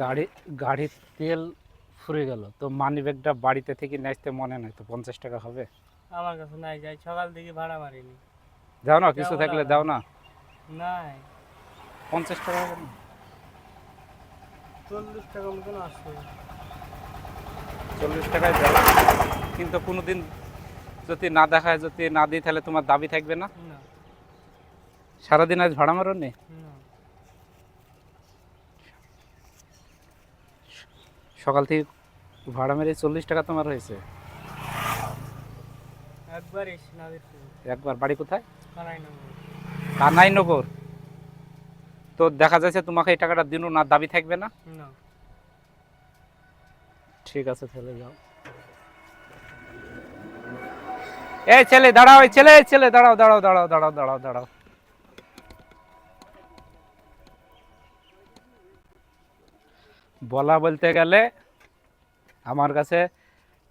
গাড়ি গাড়ির তেল ফুরে গেল। তো মানি ব্যাগটা বাড়িতে থেকে নেসতে মনে নাই তো পঞ্চাশ টাকা হবে? আমার কাছে নাই যাই সকাল থেকে ভাড়া মারিনি দাও না কিছু থাকলে দাও না। নাই। পঞ্চাশ টাকা হবে না? চল্লিশ টাকা মতন আসবে। চল্লিশ টাকায় দাও কিন্তু কোনোদিন যদি না দেখায় যদি না দিই তাহলে তোমার দাবি থাকবে না? না। সারাদিন আজ ভাড়া মারো নি না সকাল থেকে ভাড়া মেরে চল্লিশ টাকা তোমার হয়েছে। একবার একবার বাড়ি কোথায়? কানাইনগর। তো দেখা যাচ্ছে তোমাকে এই টাকাটা দিনও না দাবি থাকবে না? না। ঠিক আছে তাহলে যাও। এই ছেলে দাঁড়াও এই ছেলে এই ছেলে দাঁড়াও দাঁড়াও দাঁড়াও দাঁড়াও দাঁড়াও দাঁড়াও। বলা বলতে গেলে আমার কাছে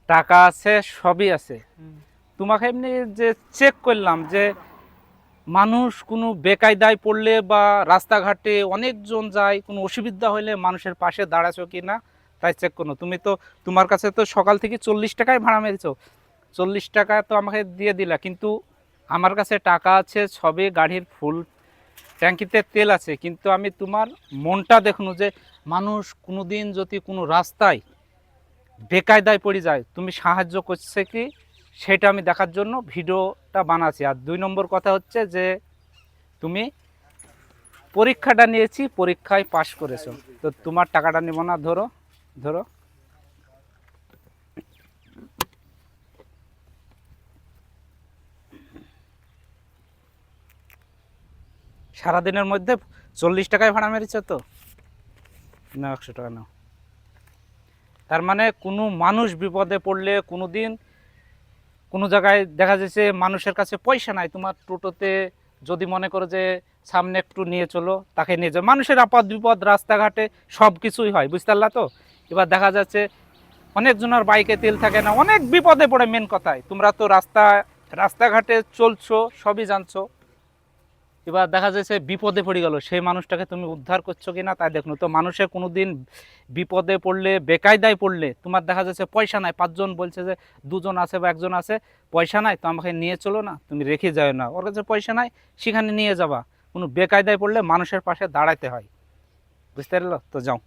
টাকা আছে সবই আছে। তোমাকে এমনি যে চেক করলাম যে মানুষ কোনো বেকায়দায় পড়লে বা রাস্তাঘাটে অনেকজন যায় কোনো অসুবিধা হলে মানুষের পাশে দাঁড়াছো কি না তাই চেক করো তুমি তো তোমার কাছে তো সকাল থেকে চল্লিশ টাকায় ভাড়া মেরেছো। চল্লিশ টাকা তো আমাকে দিয়ে দিলা কিন্তু আমার কাছে টাকা আছে সবে গাড়ির ফুল ট্যাঙ্কিতে তেল আছে, কিন্তু আমি তোমার মনটা দেখুন যে মানুষ কোনোদিন যদি কোনো রাস্তায় বেকায়দায় পড়ে যায়, তুমি সাহায্য করছে কি? সেটা আমি দেখার জন্য ভিডিওটা বানাচ্ছি। আর দুই নম্বর কথা হচ্ছে যে তুমি পরীক্ষাটা নিয়েছি, পরীক্ষায় পাশ করেছ। তো তোমার টাকাটা নেব না, ধরো ধরো। সারাদিনের মধ্যে চল্লিশ টাকায় ভাড়া মেরেছো তো। না একশো টাকা নাও। তার মানে কোনো মানুষ বিপদে পড়লে কোনো দিন কোনো জায়গায় দেখা যাচ্ছে মানুষের কাছে পয়সা নাই। তোমার টোটোতে যদি মনে করো যে সামনে একটু নিয়ে চলো, তাকে নিয়ে যাও। মানুষের আপদ বিপদ, রাস্তাঘাটে সব কিছুই হয়, বুঝতে পারলা তো? এবার দেখা যাচ্ছে অনেকজনের বাইকে তেল থাকে না, অনেক বিপদে পড়ে মেন কথায়। তোমরা তো রাস্তা, রাস্তাঘাটে চলছো, সবই জানছো। এবার দেখা যাচ্ছে বিপদে পড়ে গেল। সেই মানুষটাকে তুমি উদ্ধার করছ কি না তাই দেখুন। তো মানুষের কোনো দিন বিপদে পড়লে, বেকায়দায় পড়লে, তোমার দেখা যাচ্ছে পয়সা নাই। পাঁচজন বলছে যে দুজন আছে বা একজন আছে, পয়সা নাই, তো আমাকে নিয়ে চলো না, তুমি রেখে যাও না। ওর কাছে পয়সা নাই, সেখানে নিয়ে যাবা। কোনো বেকায়দায় পড়লে মানুষের পাশে দাঁড়াইতে হয়। বুঝতে পারল? তো যাও।